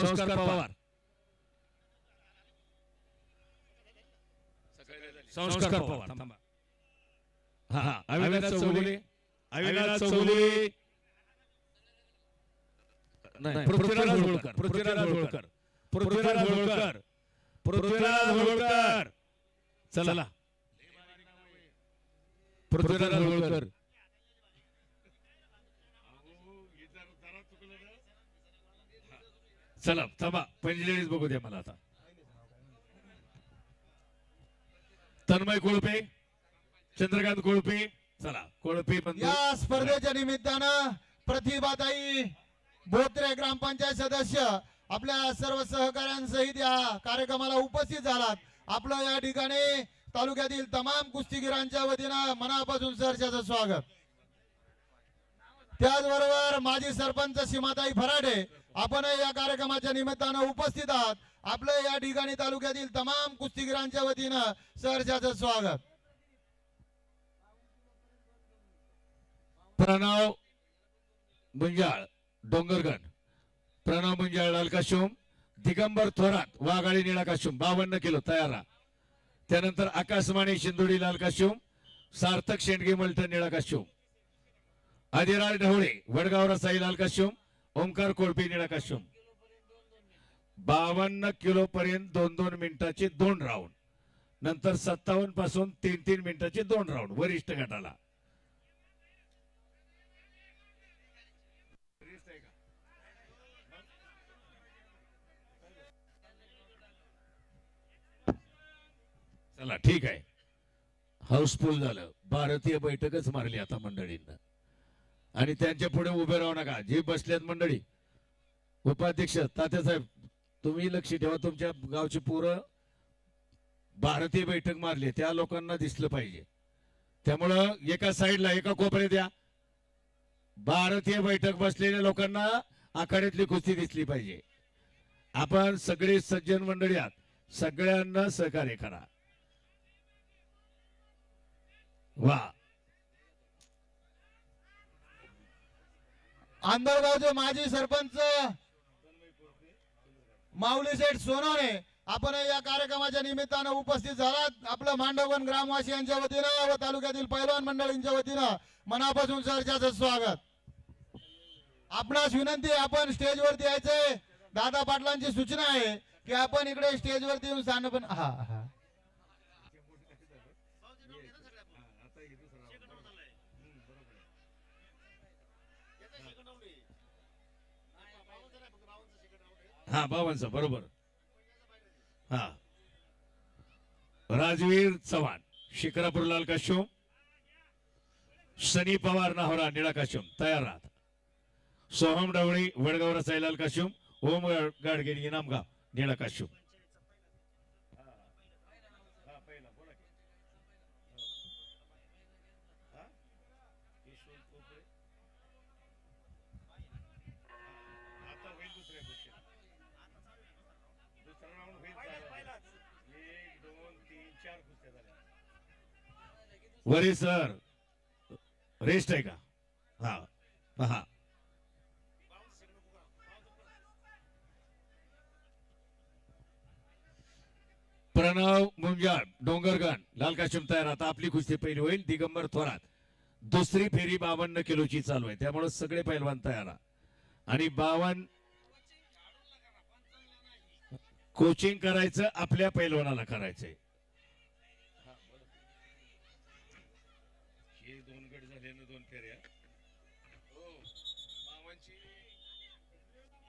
संस्कार पवार संस्कार पवार. हा अविनाश चौगुले अविनाश चौगुले नाही पृथ्वीराज होळकर पृथ्वीराज होळकर पृथ्वीराज होळकर पृथ्वीराज होळकर चला पृथ्वीराज होळकर चला थांबा. पहिली बघू द्या मला आता. तन्मय कोळपे चंद्रकांत कोळपे. चला कोळपे या स्पर्धेच्या निमित्तानं प्रतिभाताई बोत्रे ग्रामपंचायत सदस्य आपल्या सर्व सहकाऱ्यांसहित या कार्यक्रमाला उपस्थित झालात. आपलं या ठिकाणी तालुक्यातील तमाम कुस्तीगिरांच्या वतीनं मनापासून सहर्षाचं स्वागत. त्याचबरोबर माजी सरपंच सीमाताई फराडे आपण या कार्यक्रमाच्या निमित्तानं उपस्थित आहात. आपलं या ठिकाणी तालुक्यातील तमाम कुस्तीगिरांच्या वतीनं सहर्षाचं स्वागत. प्रणव मुंजाळ डोंगरगण. प्रणव मुंजाळ लालकाशुम दिगंबर थोरात वाघाळी निळा काशुम बावन्न किलो तयार त्यानंतर आकाशवाणी शिंदोडी लालकाशुम सार्थक शेंडगे मलटण निळा काशुम आदिराज ढवळे वडगाव रसाई लाल ओंकार कोळपे निळा काशुम बावन्न किलो पर्यंत दोन दोन मिनिटाचे दोन राऊंड नंतर सत्तावन्नपासून तीन तीन मिनिटाचे दोन राऊंड वरिष्ठ गटाला. चला ठीक आहे. हाऊसफुल झालं. भारतीय बैठकच मारली आता मंडळींना. आणि त्यांच्या पुढे उभे राहू नका. जे बसल्यात मंडळी उपाध्यक्ष तात्यासाहेब तुम्ही लक्ष ठेवा. तुमच्या गावची पोरं भारतीय बैठक मारली. त्या लोकांना दिसलं पाहिजे. त्यामुळं एका साईडला एका कोपऱ्यात या भारतीय बैठक बसलेल्या लोकांना आखाड्यातली कुस्ती दिसली पाहिजे. आपण सगळे सज्जन मंडळी आहात. सगळ्यांना सहकार्य करा. वा. आंधळगावचे माजी सरपंच माऊली शेठ सोनवणे आपण या कार्यक्रमाच्या निमित्तानं उपस्थित झालात. आपलं मांडवगण ग्रामवासियांच्या वतीनं व तालुक्यातील पैलवान मंडळींच्या वतीनं मनापासून सहर्षाचं स्वागत. आपणास विनंती आपण स्टेजवरती यायचंय. दादा पाटलांची सूचना आहे की आपण इकडे स्टेजवरती येऊन स्थान पण हा हा. हा बाबांचा बरोबर. हा. राजवीर चव्हाण शिखरापूर लाल काश्यम सनी पवार नाहोरा निळा काश्यम तयार राहत सोहम डवळी वडगाव रसाईलाल काश्यम ओम गाडगेणी इनामगाव निळा काश्यम वरी सर रेस्ट आहे का? हा हा प्रणव मुंजाळ डोंगरगण लालकाशम तयार. आता आपली कुस्ती पहिली होईल दिगंबर थोरात. दुसरी फेरी बावन्न किलोची चालू आहे. त्यामुळे सगळे पैलवान तयार आणि बावन्न कोचिंग करायचं आपल्या पैलवानाला करायचंय. हे दोन गट झाले ना दोन फेऱ्या. हो मामांची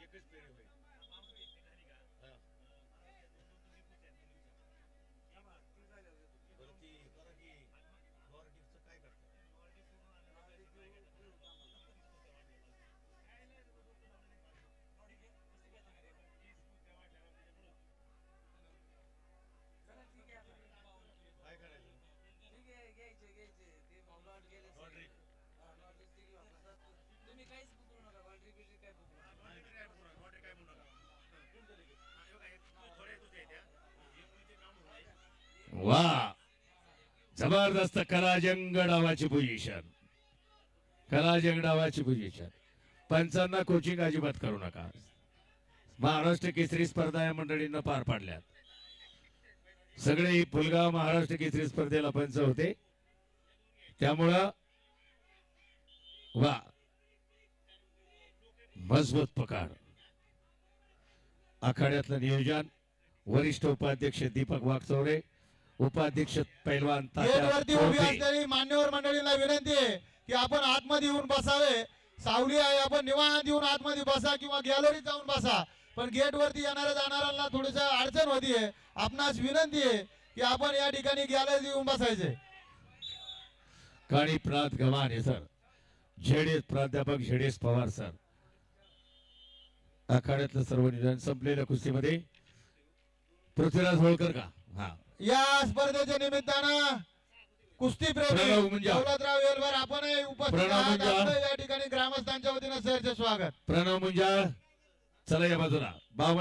एकच फेरी होईल वा. जबरदस्त कलाजंग डावाची पोझिशन कलाजंग डावाची पोझिशन पंचांना कोचिंग अजिबात करू नका. महाराष्ट्र केसरी स्पर्धा या मंडळींना पार पाडल्यात. सगळे पुलगाव महाराष्ट्र केसरी स्पर्धेला पंच होते. त्यामुळं वा. मजबूत पकार आखाड्यातलं नियोजन. वरिष्ठ उपाध्यक्ष दीपक वाघचौरे उपाध्यक्ष पैलवान गेटवरती उभी. असलेली मान्यवर मंडळींना विनंती आहे की आपण आतमध्ये येऊन बसावे. सावली आहे आपण निवांत येऊन आतमध्ये बसा किंवा गॅलरीत जाऊन बसा. पण गेटवरती येणाऱ्या जाणाऱ्यांना थोडीस अडचण होतीये आपणास विनंती आहे की आपण या ठिकाणी गॅलरीत येऊन बसायचे. काळी प्रात गव्हाणे सर. झेडेस प्राध्यापक झेडेस पवार सर. आखाड्यातलं सर्व निदान संपलेल्या कुस्तीमध्ये. पृथ्वीराज होळकर का? हा. या स्पर्धेच्या निमित्तानं कुस्ती प्रेमी मुंजा. दौलतराव वेलवर आपणही उपस्थित प्रणव आहात. या ठिकाणी ग्रामस्थांच्या वतीनं सरचे स्वागत. प्रणव मुंजाळ चला या बाजूला. बावन्न